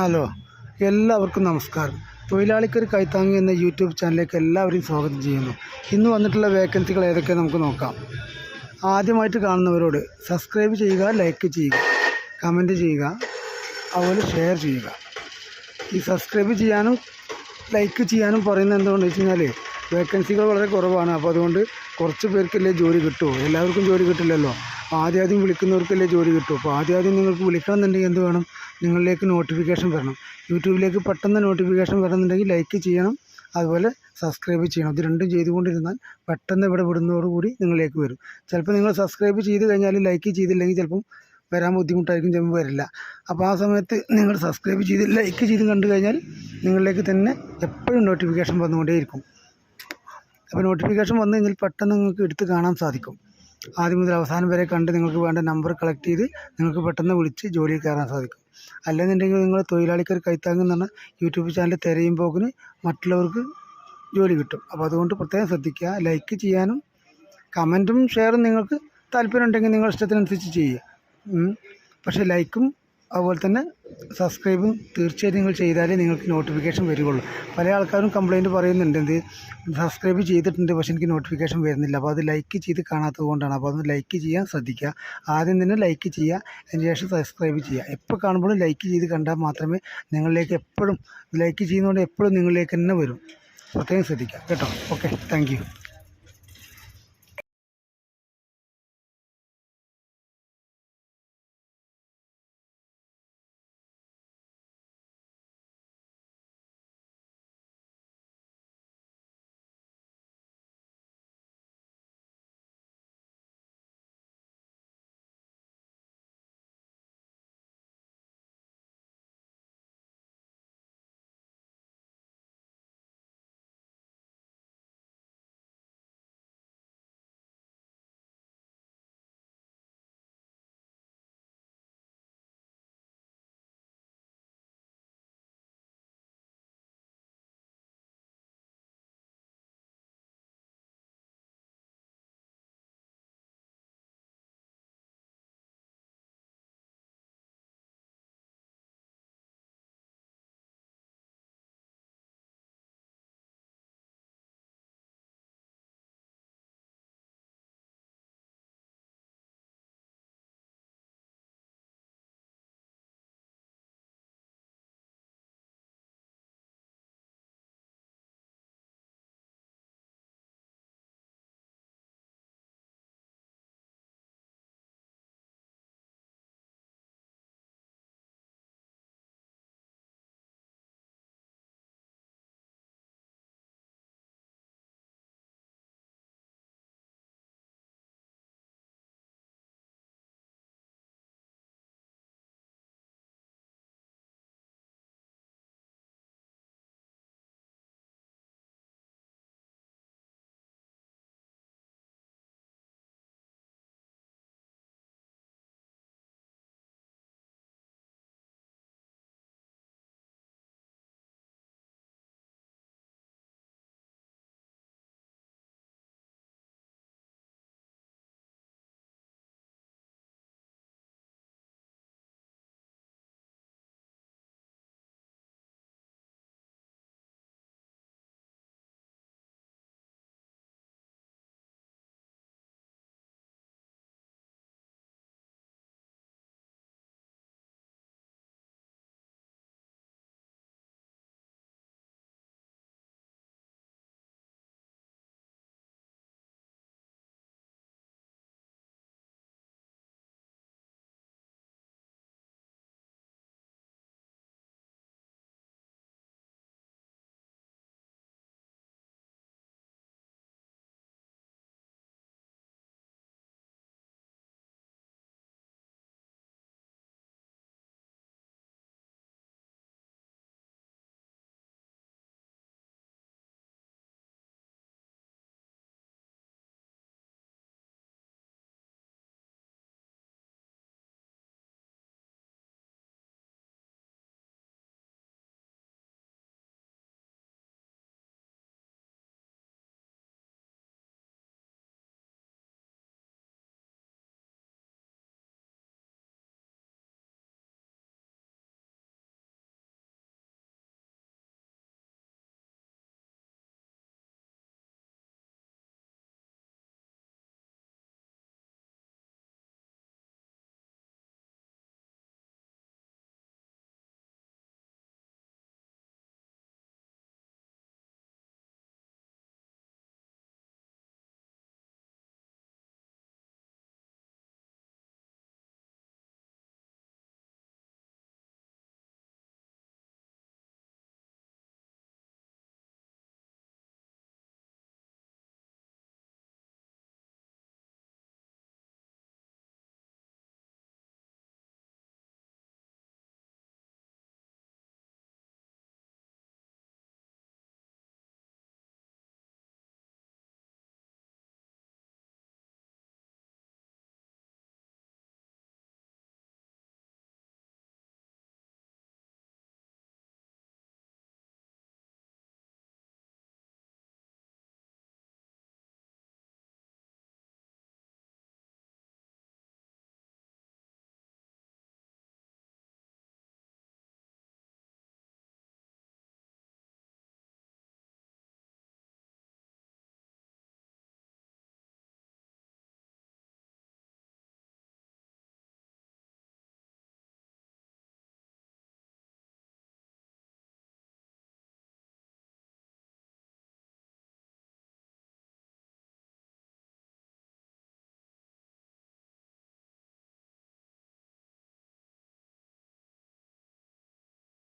Hello എല്ലാവർക്കും നമസ്കാരം. തൊഴിലാളിക്കൊരു കൈത്താങ്ങി എന്ന യൂട്യൂബ് ചാനലിലേക്ക് എല്ലാവരെയും സ്വാഗതം ചെയ്യുന്നു. ഇന്ന് വന്നിട്ടുള്ള വേക്കൻസികൾ ഏതൊക്കെ നമുക്ക് നോക്കാം. ആദ്യമായിട്ട് കാണുന്നവരോട് സബ്സ്ക്രൈബ് ചെയ്യുക ലൈക്ക് ചെയ്യുക കമന്റ് ചെയ്യുക അതുപോലെ ഷെയർ ചെയ്യുക. ഈ സബ്സ്ക്രൈബ് ചെയ്യാനും ലൈക്ക് ചെയ്യാനും പറയുന്നത് എന്തുകൊണ്ടെന്ന് വെച്ച് വേക്കൻസികൾ വളരെ കുറവാണ്. അപ്പോൾ അതുകൊണ്ട് കുറച്ച് പേർക്കല്ലേ ജോലി കിട്ടുമോ എല്ലാവർക്കും ജോലി കിട്ടില്ലല്ലോ. ആദ്യം ആദ്യം വിളിക്കുന്നവർക്കല്ലേ ജോലി കിട്ടും. അപ്പോൾ ആദ്യം ആദ്യം നിങ്ങൾക്ക് വിളിക്കണം എന്നുണ്ടെങ്കിൽ എന്ത് വേണം? നിങ്ങളിലേക്ക് നോട്ടിഫിക്കേഷൻ വരണം. യൂട്യൂബിലേക്ക് പെട്ടെന്ന് നോട്ടിഫിക്കേഷൻ വരണമെന്നുണ്ടെങ്കിൽ ലൈക്ക് ചെയ്യണം. അതുപോലെ സബ്സ്ക്രൈബ് ചെയ്യണം. ഇത് രണ്ടും ചെയ്തുകൊണ്ടിരുന്നാൽ പെട്ടെന്ന് ഇവിടെ വിടുന്നതോടുകൂടി നിങ്ങളിലേക്ക് വരും. ചിലപ്പോൾ നിങ്ങൾ സബ്സ്ക്രൈബ് ചെയ്ത് കഴിഞ്ഞാൽ ലൈക്ക് ചെയ്തില്ലെങ്കിൽ ചിലപ്പം വരാൻ ബുദ്ധിമുട്ടായിരിക്കും ചിലപ്പോൾ വരില്ല. അപ്പോൾ ആ സമയത്ത് നിങ്ങൾ സബ്സ്ക്രൈബ് ചെയ്ത് ലൈക്ക് ചെയ്ത് കണ്ടു കഴിഞ്ഞാൽ നിങ്ങളിലേക്ക് തന്നെ എപ്പോഴും നോട്ടിഫിക്കേഷൻ വന്നുകൊണ്ടേയിരിക്കും. അപ്പോൾ നോട്ടിഫിക്കേഷൻ വന്നു കഴിഞ്ഞാൽ പെട്ടെന്ന് നിങ്ങൾക്ക് എടുത്ത് കാണാൻ സാധിക്കും. ആദ്യം മുതൽ അവസാനം വരെ കണ്ട് നിങ്ങൾക്ക് വേണ്ട നമ്പർ കളക്ട് ചെയ്ത് നിങ്ങൾക്ക് പെട്ടെന്ന് വിളിച്ച് ജോലിയിൽ കയറാൻ സാധിക്കും. അല്ലെന്നുണ്ടെങ്കിൽ നിങ്ങൾ തൊഴിലാളിക്കൊരു കൈത്താങ്ങ് എന്ന് പറഞ്ഞാൽ യൂട്യൂബ് ചാനൽ തിരയുമ്പോക്കിന് മറ്റുള്ളവർക്ക് ജോലി കിട്ടും അപ്പോൾ അതുകൊണ്ട് പ്രത്യേകം ശ്രദ്ധിക്കുക ലൈക്ക് ചെയ്യാനും കമന്റും ഷെയറും നിങ്ങൾക്ക് താല്പര്യം ഉണ്ടെങ്കിൽ നിങ്ങൾ ഇഷ്ടത്തിനനുസരിച്ച് ചെയ്യുക. പക്ഷേ ലൈക്കും അതുപോലെ തന്നെ സബ്സ്ക്രൈബും തീർച്ചയായും നിങ്ങൾ ചെയ്താലേ നിങ്ങൾക്ക് നോട്ടിഫിക്കേഷൻ വരികയുള്ളൂ പല ആൾക്കാരും കംപ്ലൈന്റ് പറയുന്നുണ്ട് എന്ത് സബ്സ്ക്രൈബ് ചെയ്തിട്ടുണ്ട് പക്ഷേ എനിക്ക് നോട്ടിഫിക്കേഷൻ വരുന്നില്ല. അപ്പോൾ അത് ലൈക്ക് ചെയ്ത് കാണാത്തത് കൊണ്ടാണ്. അപ്പോൾ അത് ലൈക്ക് ചെയ്യാൻ ശ്രദ്ധിക്കുക. ആദ്യം തന്നെ ലൈക്ക് ചെയ്യുക അതിന് ശേഷം സബ്സ്ക്രൈബ് ചെയ്യുക. എപ്പോൾ കാണുമ്പോഴും ലൈക്ക് ചെയ്ത് കണ്ടാൽ മാത്രമേ നിങ്ങളിലേക്ക് എപ്പോഴും ലൈക്ക് ചെയ്യുന്നതുകൊണ്ട് എപ്പോഴും നിങ്ങളിലേക്ക് തന്നെ വരും. പ്രത്യേകം ശ്രദ്ധിക്കുക. കേട്ടോ? Okay thank